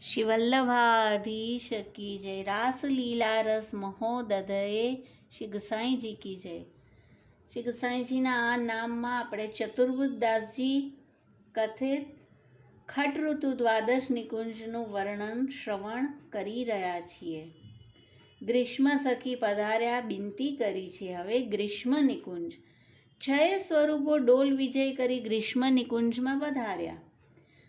શ્રી વલ્લભાધીશ કી જય. રાસલીલા રસ મહોદધયે શ્રી ગુસાઈજી કી જય. શ્રી ગુસાઈજીના આ નામમાં આપણે ચતુર્ભુદાસજી કથિત ખટ ઋતુ દ્વાદશ નિકુંજનું વર્ણન શ્રવણ કરી રહ્યા છીએ. ગ્રીષ્મ સખી પધાર્યા, બિનતી કરી છે. હવે ગ્રીષ્મ નિકુંજ. છ સ્વરૂપો ડોલ વિજય કરી ગ્રીષ્મ નિકુંજમાં પધાર્યા.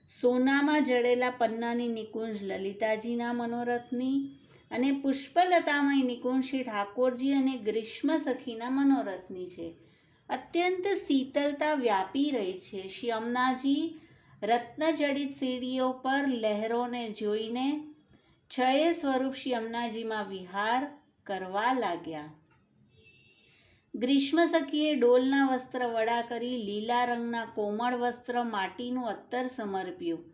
સોનામાં જડેલા પન્નાની નિકુંજ લલિતાજીના મનોરથની અને પુષ્પલતામય નિકુંજ ઠાકોરજી અને ગ્રીષ્મ સખીના મનોરથની છે. અત્યંત શીતલતા વ્યાપી રહી છે. શ્રી અમનાજી રત્નજડિત સીડીઓ પર લહેરોને જોઈને છયે સ્વરૂપ શ્રી અમનાજીમાં વિહાર કરવા લાગ્યા. ગ્રીષ્મ સખીએ ડોલના વસ્ત્ર વડા કરી લીલા રંગના કોમળ વસ્ત્ર માટીનું અત્તર સમર્પ્યું.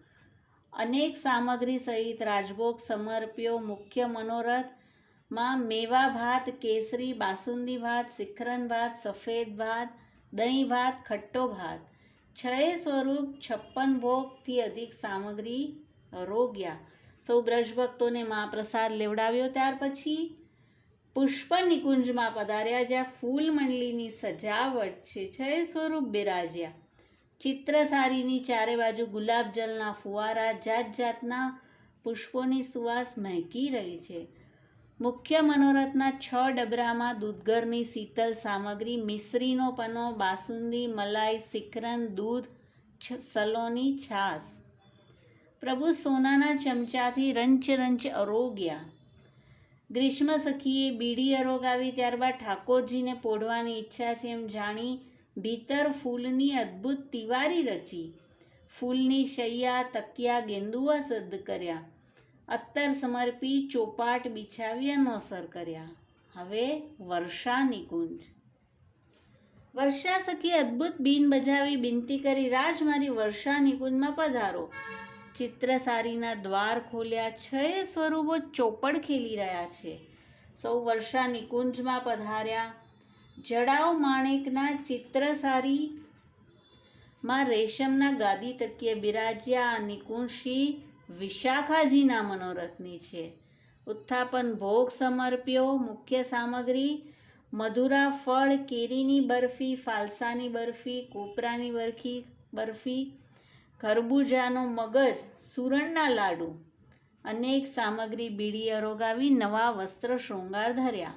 અનેક સામગ્રી સહિત રાજભોગ સમર્પ્યો મુખ્ય મનોરથમાં મેવા ભાત, કેસરી, બાસુંદી ભાત શિખરન ભાત, સફેદ ભાત, દહીં ભાત, ખટ્ટો ભાત. છય સ્વરૂપ છપ્પન ભોગથી અધિક સામગ્રી રોગ્યા. સૌ બ્રજભક્તોને મહાપ્રસાદ લેવડાવ્યો. ત્યાર પછી પુષ્પ નિકુંજમાં પધાર્યા જ્યાં ફૂલ મંડલીની સજાવટ છે. છય સ્વરૂપ બિરાજ્યા. ચિત્રસારીની ચારે બાજુ ગુલાબજલના ફુવારા જાત જાતના પુષ્પોની સુવાસ મહેકી રહી છે. મુખ્ય મનોરથના છ ડબરામાં દૂધગરની શીતલ સામગ્રી, મિશ્રીનો પનો, બાસુંદી, મલાઈ સિકરન દૂધ સલોની છાસ પ્રભુ સોનાના ચમચાથી રંચ રંચ અરોગ્યા. ગ્રીષ્મ સખીએ બીડી અરોગાવી ત્યારબાદ ઠાકોરજીને પોઢવાની ઈચ્છા છે એમ જાણી ભીતર ફૂલની અદ્ભુત તિવારી રચી. ફૂલની શૈયા, તકિયા, ગેંદુઆ સદ્ધ કર્યા. અત્તર સમર્પી ચોપાટ બિછાવી નોસર કર્યા. હવે વર્ષા નિકુંજ વર્ષા સખી અદ્ભુત બીન બજાવી બિનતી કરી, રાજ મારી વર્ષા નિકુંજમાં પધારો. ચિત્રસારીના દ્વાર ખોલ્યા, છ સ્વરૂપો ચોપડ ખેલી રહ્યા છે. સૌ વર્ષા નિકુંજમાં પધાર્યા. જડાવ માણેકના ચિત્રસારી માં રેશમના ગાદી તકીએ બિરાજ્યા. નિકુંશી વિશાખાજીના મનોરથની છે. ઉત્થાપન ભોગ સમર્પ્યો. મુખ્ય સામગ્રી મધુરા ફળ, કેરીની બરફી, ફાલસાની બરફી, કોપરાની બરફી બરફી ખરબૂજાનો મગજ સુરણના લાડુ, અનેક સામગ્રી બીડી અરોગાવી નવા વસ્ત્ર શૃંગાર ધર્યા.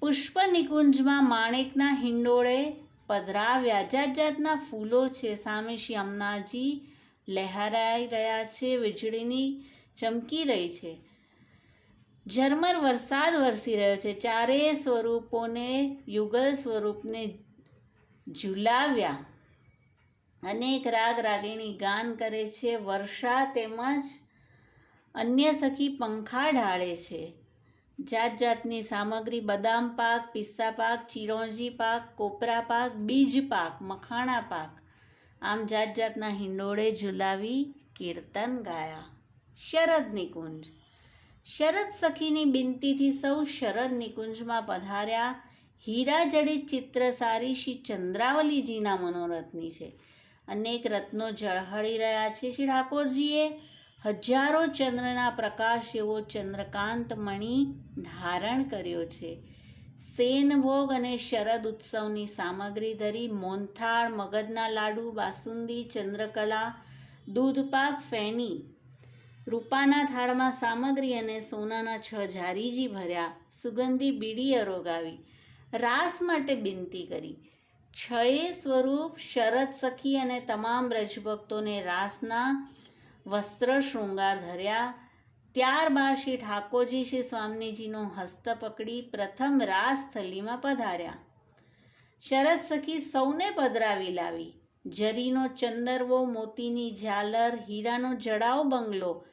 પુષ્પ નિકુંજમાં માણેકના હિંડોળે પધરાવ્યા જાત જાતના ફૂલો છે સામે શ્રી અમનાજી લહેરાઈ રહ્યા છે, વીજળીની ચમકી રહી છે. ઝરમર વરસાદ વરસી રહ્યો છે. ચારેય સ્વરૂપોને યુગલ સ્વરૂપને ઝુલાવ્યા. અનેક રાગ રાગીણી ગાન કરે છે, વર્ષા તેમજ અન્ય સખી પંખા ઢાળે છે. જાત જાતની સામગ્રી, બદામ પાક, પિસ્તા પાક, ચિરોંજી પાક, કોપરા પાક, બીજ પાક, મખાણા પાક, આમ જાત જાતના હિંડોળે ઝુલાવી, કીર્તન ગાયા. શરદ નિકુંજ. શરદ સખીની બિનતીથી સૌ શરદ નિકુંજમાં પધાર્યા. હીરા જડિત ચિત્ર સારી શ્રી ચંદ્રાવલીજીના મનોરથની છે. અનેક રત્નો ઝળહળી રહ્યા છે. શ્રી ઠાકોરજીએ હજારો ચંદ્રના પ્રકાશ એવો ચંદ્રકાંત મણિ ધારણ કર્યો છે. સેનભોગ અને શરદ ઉત્સવની સામગ્રી ધરી મોનથાળ, મગજના લાડુ, બાસુંદી, ચંદ્રકલા દૂધપાક ફેની રૂપાના થાળમાં સામગ્રી અને સોનાના છ જારીજી ભર્યા. સુગંધી બીડી અરોગાવી. રાસ માટે બિનતી કરી. છએ સ્વરૂપ શરદ સખી અને તમામ બ્રજભક્તોને રાસના વસ્ત્ર શૃંગાર ધર્યા. ત્યારબાદ શ્રી ઠાકોરજી શ્રી સ્વામીજીનો હસ્ત પકડી પ્રથમ રાસ થલીમાં પધાર્યા. શરદ સખી સૌને પધરાવી લાવી. જરીનો ચંદરવો, મોતીની ઝાલર, હીરાનો જડાવ બંગલો,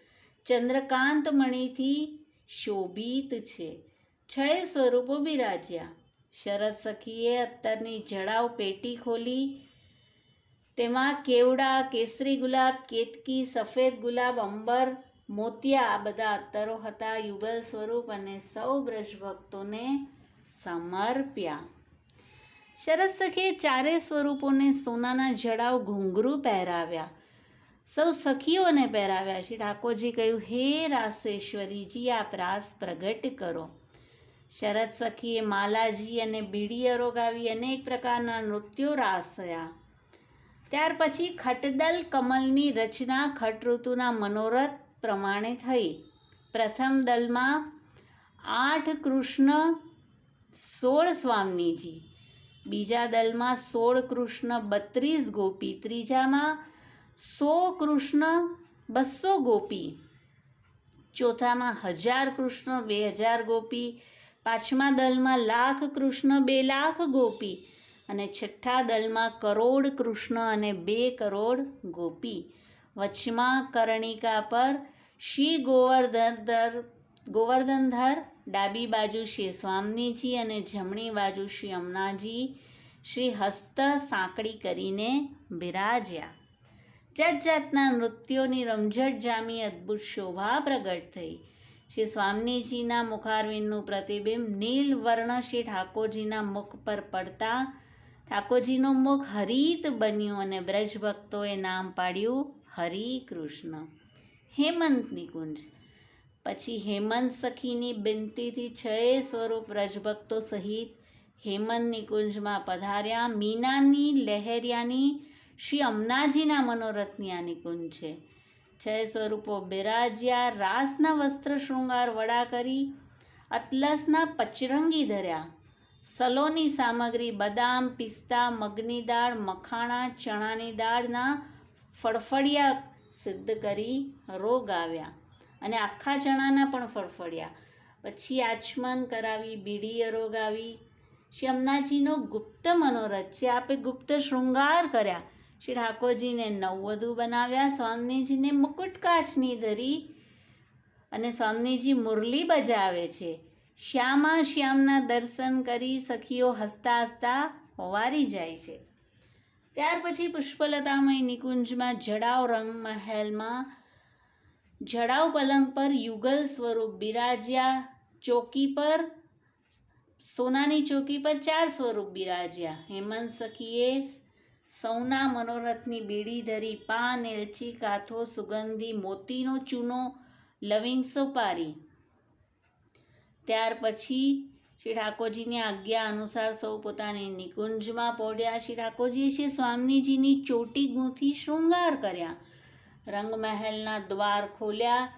ચંદ્રકાંત મણીથી શોભિત છે. છય સ્વરૂપો બિરાજ્યા. શરદ સખીએ અત્તરની જડાવ પેટી ખોલી. તેમાં કેવડા, કેસરી ગુલાબ, કેતકી, સફેદ ગુલાબ, અંબર, મોતિયા આ બધા અત્તરો હતા. યુગલ સ્વરૂપ અને સૌ બ્રજભક્તોને સમર્પ્યા. શરદ સખીએ ચારે સ્વરૂપોને સોનાના જડાવ ઘૂંઘરું પહેરાવ્યા. સૌ સખીઓને પહેરાવ્યા. છે ઠાકોરજી કહ્યું, હે રાસેશ્વરીજી આપ રાસ પ્રગટ કરો. શરદ સખીએ માલાજી અને બીડી અરોગાવી અનેક પ્રકારના નૃત્યો રાસયા ત્યાર પછી ખટદલ કમલની રચના ખટ ઋતુના મનોરથ પ્રમાણે થઈ. પ્રથમ દલમાં આઠ કૃષ્ણ, સોળ સ્વામીજી. બીજા દલમાં સોળ કૃષ્ણ, બત્રીસ ગોપી. ત્રીજામાં સો કૃષ્ણ, બસો ગોપી. ચોથામાં હજાર કૃષ્ણ, બે હજાર ગોપી. પાંચમા દલમાં લાખ કૃષ્ણ, બે લાખ ગોપી અને છઠ્ઠા દલમાં કરોડ કૃષ્ણ અને બે કરોડ ગોપી. વચમાં કરણિકા પર શ્રી ગોવર્ધનધર ગોવર્ધનધર, ડાબી બાજુ શ્રી સ્વામીજી અને જમણી બાજુ શ્રી અમનાજી શ્રી હસ્ત સાંકડી કરીને બિરાજ્યા. જાત જાતના નૃત્યોની રમઝટ જામી અદ્ભુત શોભા પ્રગટ થઈ. શ્રી સ્વામીજીના મુખારવિંદનું પ્રતિબિંબ નીલ વર્ણ શ્રી ઠાકોરજીના મુખ પર પડતા ઠાકોરજીનું મુખ હરિત બન્યું અને બ્રજભક્તોએ નામ પાડ્યું હરિ કૃષ્ણ. હેમંત નિકુંજ. પછી હેમંત સખીની બિનતીથી છ સ્વરૂપ વ્રજભક્તો સહિત હેમંત નિકુંજમાં પધાર્યા મીનાની લહેરિયાની શ્રી અમનાજીના મનોરથની આ નિકુંજ છે. છ સ્વરૂપો. બિરાજ્યા રાસના વસ્ત્ર શૃંગાર વડા કરી, અતલસના પચરંગી ધર્યા. સલોની સામગ્રી, બદામ, પિસ્તા, મગની દાળ, મખાણા, ચણાની દાળના ફળફળિયા સિદ્ધ કરી રોગ આવ્યા અને આખા ચણાના પણ ફળફળિયા. પછી આચમન કરાવી બીડી અરોગાવી શ્રી અમનાજીનો ગુપ્ત મનોરથ છે. આપે ગુપ્ત શૃંગાર કર્યા. શ્રી ઠાકોરજીને નવવધુ બનાવ્યા, સ્વામીજીને મુકુટકાશની ધરી અને સ્વામીજી મુરલી બજાવે છે. શ્યામા શ્યામના દર્શન કરી સખીઓ હસતા હસતા હોવારી જાય છે. ત્યાર પછી પુષ્પલતામય નિકુંજમાં જડાવ રંગ મહેલમાં જડાવ પલંગ પર યુગલ સ્વરૂપ બિરાજ્યા, ચોકી પર સોનાની ચોકી પર ચાર સ્વરૂપ બિરાજ્યા. હેમંત સખીએ સૌના મનોરથની બીડી ધરી પાન, એલચી, કાથો, સુગંધી, મોતીનો ચૂનો, લવિંગ સોપારી. ત્યાર પછી શ્રી ઠાકોરજીની આજ્ઞા અનુસાર સૌ પોતાની નિકુંજમાં પહોંચ્યા શ્રી ઠાકોરજીએ શ્રી સ્વામીજીની ચોટી ગૂંથી શૃંગાર કર્યા. રંગમહેલના દ્વાર ખોલ્યા.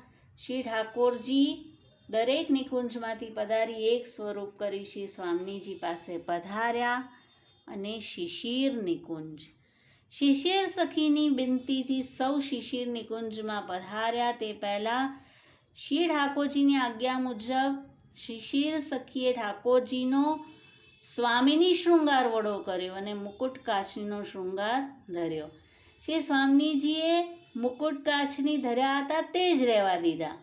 શ્રી ઠાકોરજી દરેક નિકુંજમાંથી પધારી એક સ્વરૂપ કરી શ્રી સ્વામીજી પાસે પધાર્યા. અને શિશિર નિકુંજ શિશિર સખીની બિનતીથી સૌ શિશિર નિકુંજમાં પધાર્યા તે પહેલાં શ્રી ઠાકોરજીની આજ્ઞા મુજબ શિશિર સખીએ ઠાકોરજીનો સ્વામીની શૃંગાર વડો કર્યો અને મુકુટ કાશીનો શૃંગાર ધર્યો. શ્રી સ્વામીજીએ મુકુટ કાચની ધર્યા હતા તે જ રહેવા દીધા.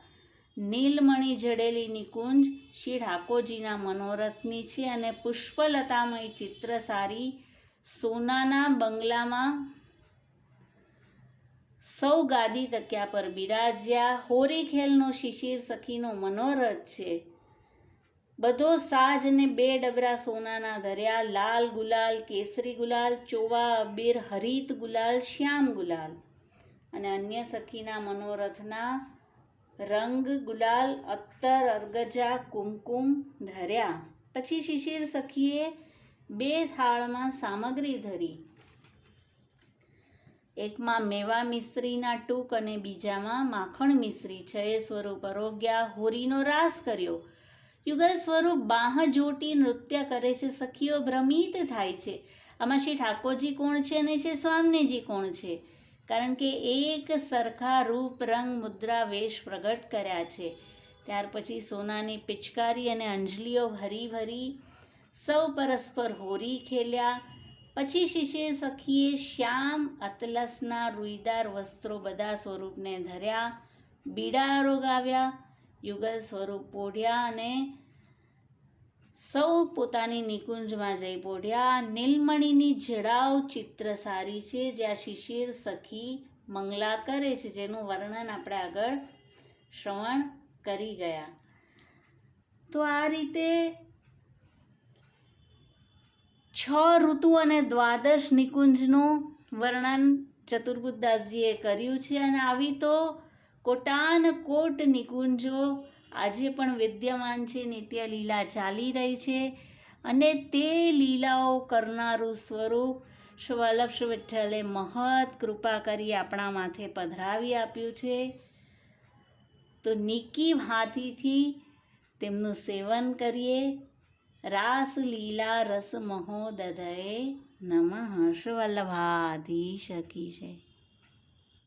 નીલમણી જડેલી નિકુંજ શ્રી ઠાકોરજીના મનોરથની છે અને પુષ્પલતામય ચિત્ર સારી સોનાના બંગલામાં સૌ ગાદી તક્યા પર બિરાજ્યા. હોરી ખેલનો શિશિર સખીનો મનોરથ છે. બધો સાજ ને બે ડબરા સોનાના ધર્યા. લાલ ગુલાલ, કેસરી ગુલાલ, ચોવા, અબીર, હરિત ગુલાલ, શ્યામ ગુલાલ. અને અન્ય સખીના મનોરથના રંગ, ગુલાલ અત્તર અર્ગજા, કુમકુમ, ધર્યા. પછી શિશિર સખીએ બે થાળમાં સામગ્રી ધરી. એકમાં મેવા મિશ્રીના ટૂંક અને બીજામાં માખણ મિશ્રી. છએ સ્વરૂપ અરોગ્યા હોરીનો રાસ કર્યો. યુગલ સ્વરૂપ બાહ જોટી નૃત્ય કરે છે. સખીઓ ભ્રમિત થાય છે. આમાં શ્રી ઠાકોરજી કોણ છે અને શ્રી સ્વામીજી કોણ છે? કારણ કે એક સરખા રૂપ રંગ મુદ્રા વેશ પ્રગટ કર્યા છે. ત્યાર પછી સોનાની પિચકારી અને અંજલીઓ ભરી ભરી સૌ પરસ્પર હોરી ખેલ્યા. પછી શિશિર સખીએ શ્યામ અતલસના રૂઈદાર વસ્ત્રો બધા સ્વરૂપને ધર્યા, બીડા રોગાવ્યા, યુગલ સ્વરૂપ પોઢ્યા અને સૌ પોતાની નિકુંજમાં જઈ પોઢ્યા. નીલમણીની જડાવ ચિત્ર સારી છે, જ્યાં શિશિર સખી મંગલા કરે છે, જેનું વર્ણન આપણે આગળ શ્રવણ કરી ગયા. તો આ રીતે છ ઋતુ અને દ્વાદશ નિકુંજનું વર્ણન ચતુર્બુદ્દાસજીએ કર્યું છે. અને આવી તો કોટાન કોટ નિકુંજો આજે પણ વિદ્યમાન છે, નિત્ય લીલા ચાલી રહી છે અને તે લીલાઓ કરનારું સ્વરૂપ શ્રી વલ્લભ વિઠ્ઠલે મહત કૃપા કરી આપણા માથે પધરાવી આપ્યું છે. તો નિકી ભાતીથી તેમનું સેવન કરીએ. રાસ લીલા રસ મહોદધયે નમઃ. શ્રી વલ્લભાધીશ કી જય.